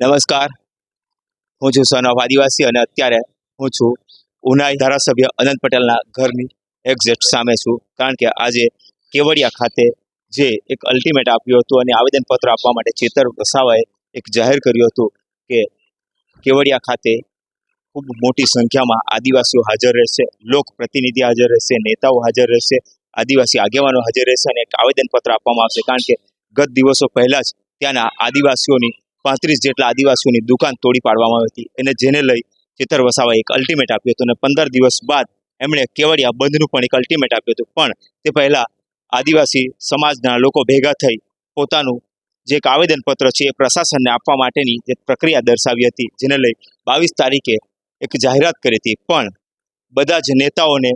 નમસ્કાર. હું છું સન આદિવાસી અને અત્યારે હું છું ઉનાઈ ધારાસભ્ય અનંત પટેલના ઘરની એક્ઝેક્ટ સામે છું. કારણ કે આજે કેવડિયા ખાતે જે એક અલ્ટિમેટ આપ્યું હતું અને આવેદનપત્ર આપવા માટે ચેતર વસાવાએ એક જાહેર કર્યું હતું કે કેવડિયા ખાતે ખૂબ મોટી સંખ્યામાં આદિવાસીઓ હાજર રહેશે લોક પ્રતિનિધિ હાજર રહેશે, નેતાઓ હાજર રહેશે આદિવાસી આગેવાનો હાજર રહેશે અને એક આવેદનપત્ર આપવામાં આવશે. કારણ કે ગત દિવસો પહેલા જ ત્યાંના આદિવાસીઓની પાંત્રીસ જેટલા આદિવાસીઓની દુકાન તોડી પાડવામાં આવી હતી. અને જેને લઈ ચેતર વસાવાએ એક અલ્ટિમેટ આપ્યું હતું અને પંદર દિવસ બાદ એમણે કેવડિયા બંધનું પણ એક અલ્ટિમેટ આપ્યું હતું. પણ તે પહેલાં આદિવાસી સમાજના લોકો ભેગા થઈ પોતાનું જે એક આવેદનપત્ર છે એ પ્રશાસનને આપવા માટેની એક પ્રક્રિયા દર્શાવી હતી, જેને લઈ બાવીસ તારીખે એક જાહેરાત કરી હતી. પણ બધા જ નેતાઓને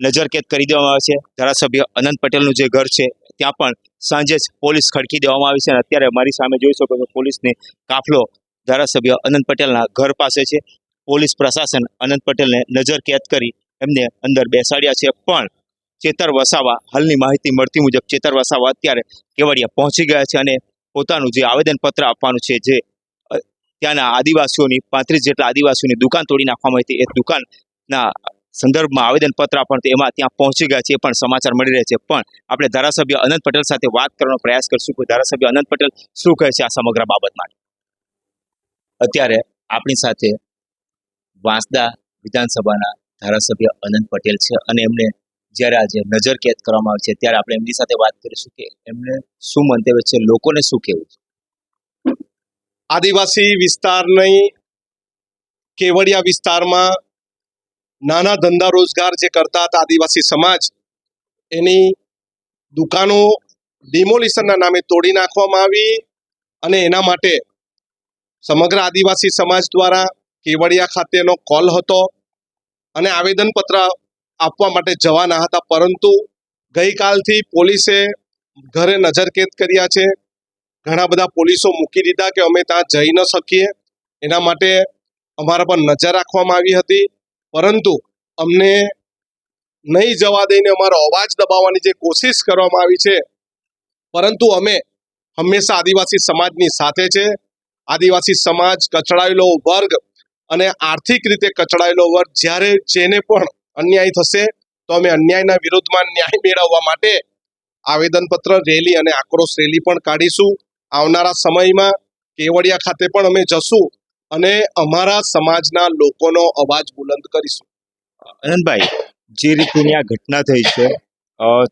નજરકેદ કરી દેવામાં આવે છે. ધારાસભ્ય અનંત પટેલનું જે ઘર છે, ત્યાં પણ સાંજે જ પોલીસ ખડકી દેવામાં આવી છે અને અત્યારે મારી સામે જોઈ શકો છો પોલીસને કાફલો ધારાસભ્ય અનંત પટેલના ઘર પાસે છે. પોલીસ પ્રશાસન અનંત પટેલને નજર કેદ કરી એમને અંદર બેસાડ્યા છે. પણ ચેતર વસાવા, હાલની માહિતી મળતી મુજબ ચેતર વસાવા અત્યારે કેવડિયા પહોંચી ગયા છે અને પોતાનું જે આવેદનપત્ર આપવાનું છે, જે ત્યાંના આદિવાસીઓની પાંત્રીસ જેટલા આદિવાસીઓની દુકાન તોડી નાખવામાં આવી હતી. એ દુકાનના સંદર્ભમાં આવેદનપત્ર હતું એમાં ત્યાં પહોંચી ગયા છે પણ સમાચાર મળી રહ્યા છે. પણ આપણે ધારાસભ્ય અનંત પટેલ સાથે વાત કરવાનો પ્રયાસ કરશું કે ધારાસભ્ય અનંત પટેલ શું કહે છે આ સમગ્ર બાબત માટે? અત્યારે આપણી સાથે વાંસદા વિધાનસભાના ધારાસભ્ય અનંત પટેલ છે અને એમને જ્યારે આજે નજર કેદ કરવામાં આવે છે, ત્યારે આપણે એમની સાથે વાત કરીશું કે એમને શું મંતવ્ય છે, લોકોને શું કહેવું છે? આદિવાસી વિસ્તારની કેવડિયા વિસ્તારમાં નાના ધંધા રોજગાર જે કરતા હતા આદિવાસી સમાજ, એની દુકાનો ડિમોલિશનના નામે તોડી નાખવામાં આવી અને એના માટે સમગ્ર આદિવાસી સમાજ દ્વારા કેવડિયા ખાતેનો કોલ હતો અને આવેદનપત્ર આપવા માટે જવાના હતા. પરંતુ ગઈકાલથી પોલીસે ઘરે નજરકેદ કર્યા છે. ઘણા બધા પોલીસો મૂકી દીધા કે અમે ત્યાં જઈ ન શકીએ. એના માટે અમારા પર નજર રાખવામાં આવી હતી. પરંતુ અમને નહીં જવા દઈને અમારો અવાજ દબાવવાની જે કોશિશ કરવામાં આવી છે, પરંતુ અમે હંમેશા આદિવાસી સમાજની સાથે છે. આદિવાસી સમાજ કચડાયેલો વર્ગ અને આર્થિક રીતે કચડાયેલો વર્ગ જ્યારે જેને પણ અન્યાય થશે, તો અમે અન્યાયના વિરોધમાં ન્યાય મેળવવા માટે આવેદનપત્ર, રેલી અને આક્રોશ રેલી પણ કાઢીશું. આવનારા સમયમાં કેવડિયા ખાતે પણ અમે જશું. અને અમારા સમાજના લોકોનો અવાજ બુલંદ કરીશું. અનંતભાઈ જે રીતની આ ઘટના થઈ છે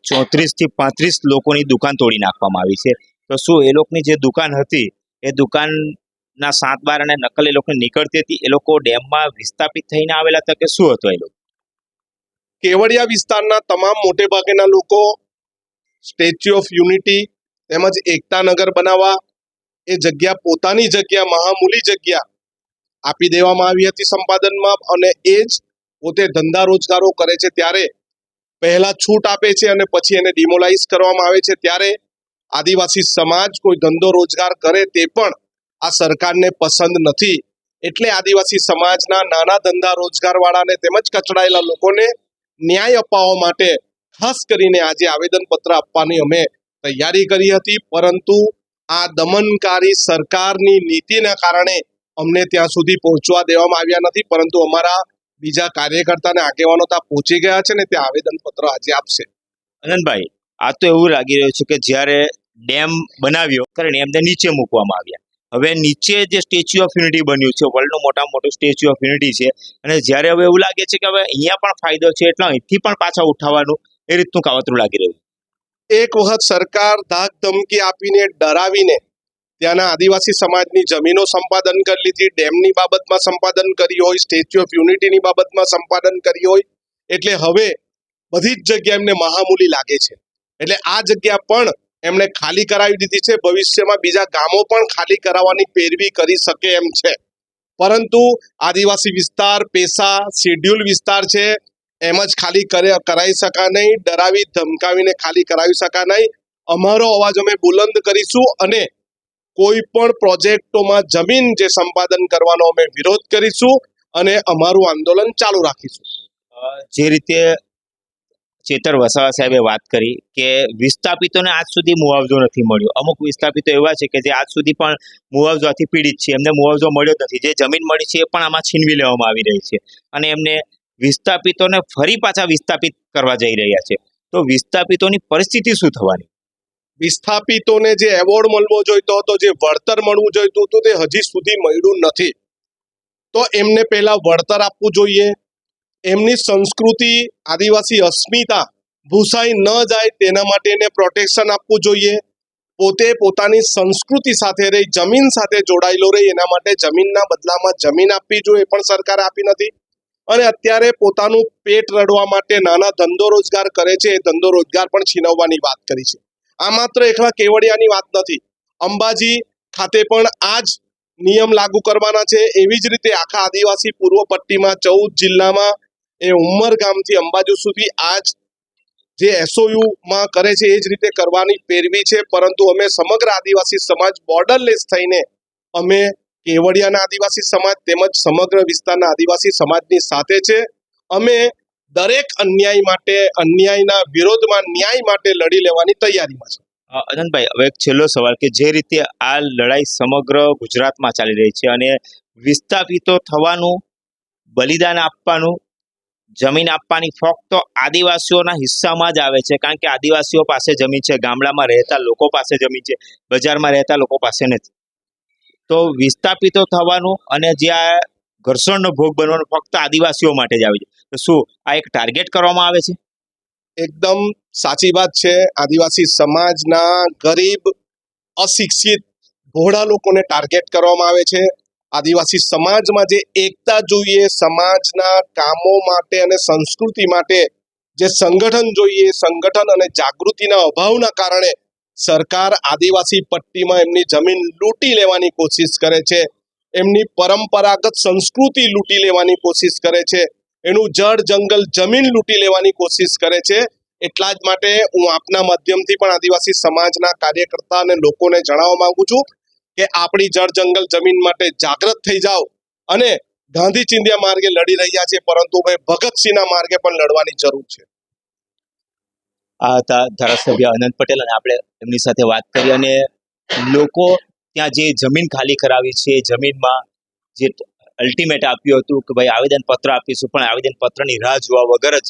ચોત્રીસથી પાંત્રીસ લોકોની દુકાન તોડી નાખવામાં આવી છે. તો શું એ લોકોની જે દુકાન હતી એ દુકાનના સાત બાર અને નકલ એ લોકોને નીકળતી હતી? એ લોકો ડેમમાં વિસ્થાપિત થઈને આવેલા હતા કે શું હતું એ લોકો? કેવડિયા વિસ્તારના તમામ મોટે ભાગેના લોકો સ્ટેચ્યુ ઓફ યુનિટી તેમજ એકતાનગર બનાવવા એ જગ્યા પોતાની જગ્યા મહામૂલી જગ્યા આપી દેવામાં આવી હતી સંપાદનમાં અને એ જ પોતે ધંધા રોજગારો કરે છે ત્યારે પહેલા છૂટ આપે છે અને પછી એને ડિમોલાઇઝ કરવામાં આવે છે. ત્યારે આદિવાસી સમાજ કોઈ ધંધો રોજગાર કરે તે પણ આ સરકારને પસંદ નથી. એટલે આદિવાસી સમાજના નાના ધંધા રોજગારવાળાને તેમજ કચડાયેલા લોકોને ન્યાય અપાવવા માટે ખાસ કરીને આજે આવેદનપત્ર આપવાની અમે તૈયારી કરી હતી. પરંતુ આ દમનકારી સરકારની નીતિના કારણે અમને ત્યાં સુધી પહોંચવા દેવામાં આવ્યા નથી પરંતુ અમારા બીજા કાર્યકર્તા અને આગેવાનો ત્યાં પહોંચી ગયા છે ને તે આવેદનપત્ર આજે આપશે. અનંતભાઈ આ તો એવું લાગી રહ્યું છે કે જ્યારે ડેમ બનાવ્યો ત્યારે ડેમને નીચે મૂકવામાં આવ્યા. હવે નીચે જે સ્ટેચ્યુ ઓફ યુનિટી બન્યું છે વર્લ્ડનું મોટામાં મોટું સ્ટેચ્યુ ઓફ યુનિટી છે અને જ્યારે હવે એવું લાગે છે કે હવે અહીંયા પણ ફાયદો છે એટલે અહીંથી પણ પાછા ઉઠાવવાનું એ રીતનું કાવતરું લાગી રહ્યું એક વખત સરકાર ધાક ધમકી આપીને ડરાવીને ત્યાંના આદિવાસી સમાજની જમીનો સંપાદન કરી લીધી, ડેમની બાબતમાં સંપાદન કરી હોય, સ્ટેચ્યુ ઓફ યુનિટીની બાબતમાં સંપાદન કરી હોય, એટલે હવે બધી જ જગ્યા એમને મહામૂલી લાગે છે. એટલે આ જગ્યા પણ એમણે ખાલી કરાવી દીધી છે, ભવિષ્યમાં બીજા ગામો પણ ખાલી કરાવવાની પેરવી કરી શકે એમ છે. પરંતુ આદિવાસી વિસ્તાર પેશા શેડ્યુલ વિસ્તાર છે, એમ જ ખાલી કરે કરાવી શકા નહીં, ડરાવી, ધમકાવીને ખાલી કરાવી શકા નહીં. અમારો અવાજ અમે બુલંદ કરીશું અને કોઈ પણ પ્રોજેક્ટોમાં જમીન જે સંપાદન કરવાનો અમે વિરોધ કરીશું અને અમારું આંદોલન ચાલુ રાખીશું. જે રીતે ચેતર વસાવા સાહેબે વાત કરી કે વિસ્થાપિતોને આજ સુધી મુઆવજો નથી મળ્યો. અમુક વિસ્થાપિતો એવા છે કે જે આજ સુધી પણ મુઆવજાથી પીડિત છે. એમને મુઆવજો મળ્યો નથી. જે જમીન મળી છે એ પણ આમાં છીનવી લેવામાં આવી રહી છે. અને એમને વિસ્થાપિતોને ફરી પાછા વિસ્થાપિત કરવા જઈ રહ્યા છે. તો વિસ્થાપિતોની પરિસ્થિતિ શું થવાની? વિસ્થાપિતોને જે એવોર્ડ મળવો જોઈતો હતો, જે વળતર મળવું જોઈતું હતું, તે હજી સુધી મળ્યું નથી. તો એમને પહેલા વળતર આપવું જોઈએ. એમની સંસ્કૃતિ આદિવાસી અસ્મિતા ભૂસાઈ ન જાય તેના માટે એને પ્રોટેક્શન આપવું જોઈએ. પોતે પોતાની સંસ્કૃતિ સાથે રહી, જમીન સાથે જોડાયેલો રહી, એના માટે જમીનના બદલામાં જમીન આપવી જોઈએ પણ સરકારે આપી નથી. અને અત્યારે પોતાનું પેટ રડવા માટે નાના ધંધો રોજગાર કરે છે, એ ધંધો રોજગાર પણ છીનવવાની વાત કરી છે. આ માત્ર એકલા કેવડિયાની વાત નથી. અંબાજી ખાતે પણ આ જ નિયમ લાગુ કરવાના છે. એવી જ રીતે આખા આદિવાસી પૂર્વ પટ્ટીમાં ચૌદ જિલ્લામાં એ ઉમર ગામથી અંબાજી સુધી આ જ જે એસઓયુમાં કરે છે એ જ રીતે કરવાની પેરવી છે. પરંતુ અમે સમગ્ર આદિવાસી સમાજ બોર્ડરલેસ થઈને અમે કેવડિયાના આદિવાસી સમાજ તેમજ સમગ્ર વિસ્તારના આદિવાસી સમાજની સાથે છે. અમે દરેક અન્યાય માટે, અન્યાયના વિરોધમાં ન્યાય માટે લડી લેવાની તૈયારીમાં છે. અનંતભાઈ, હવે એક છેલ્લો સવાલ કે જે રીતે આ લડાઈ સમગ્ર ગુજરાતમાં ચાલી રહી છે અને વિસ્થાપિતો થવાનું, બલિદાન આપવાનું, જમીન આપવાની ફક્ત આદિવાસીઓના હિસ્સામાં જ આવે છે. કારણ કે આદિવાસીઓ પાસે જમીન છે, ગામડામાં રહેતા લોકો પાસે જમીન છે, બજારમાં રહેતા લોકો પાસે નથી. તો વિસ્થાપિતો થવાનું અને જે આ ઘર્ષણનો ભોગ બનવાનું ફક્ત આદિવાસીઓ માટે જ આવે છે. તો શું આ એક ટાર્ગેટ કરવામાં આવે છે? એકદમ સાચી વાત છે. આદિવાસી સમાજના ગરીબ, અશિક્ષિત, ભોળા લોકોને ટાર્ગેટ કરવામાં આવે છે. આદિવાસી સમાજમાં જે એકતા જોઈએ, સમાજના કામો માટે અને સંસ્કૃતિ માટે જે સંગઠન જોઈએ, સંગઠન અને જાગૃતિના અભાવના કારણે સરકાર આદિવાસી પટ્ટીમાં એમની જમીન લૂંટી લેવાની કોશિશ કરે છે. એમની પરંપરાગત સંસ્કૃતિ લૂંટી લેવાની કોશિશ કરે છે. એનું જળ જંગલ જમીન લૂંટી લેવાની કોશિશ કરે છે. એટલા જ માટે હું આપના માધ્યમથી પણ આદિવાસી સમાજના કાર્યકર્તા અને લોકોને જણાવવા માંગુ છું કે આપણી જળ જંગલ જમીન માટે જાગૃત થઈ જાઓ અને ગાંધી ચિંધ્યા માર્ગે લડી રહ્યા છે, પરંતુ હવે ભગતસિંહના માર્ગે પણ લડવાની જરૂર છે. આ હતા ધારાસભ્ય અનંત પટેલ અને આપણે એમની સાથે વાત કરી અને લોકો ત્યાં જે જમીન ખાલી કરાવી છે, જમીનમાં જે અલ્ટિમેટ આપ્યું હતું કે ભાઈ આવેદન પત્ર આપીશું, પણ આવેદન પત્રની રાહ જોવા વગર જ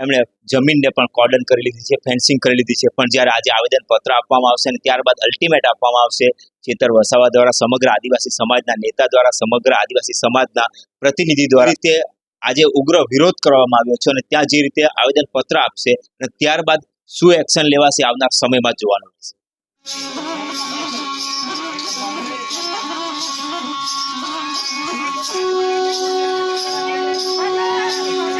એમણે જમીનને પણ કોર્ડન કરી લીધી છે ફેન્સિંગ કરી લીધી છે. પણ જ્યારે આજે આવેદન પત્ર આપવામાં આવશે અને ત્યારબાદ અલ્ટિમેટ આપવામાં આવશે, ચેતર વસાવા દ્વારા સમગ્ર આદિવાસી સમાજના નેતા દ્વારા, સમગ્ર આદિવાસી સમાજના પ્રતિનિધિ દ્વારા રીતે આજે ઉગ્ર વિરોધ કરવામાં આવ્યો છે અને ત્યાં જે રીતે આવેદન પત્ર આપશે અને ત્યારબાદ શું એક્શન લેવાશે આવનાર સમયમાં જોવાનું રહેશે. Thank you.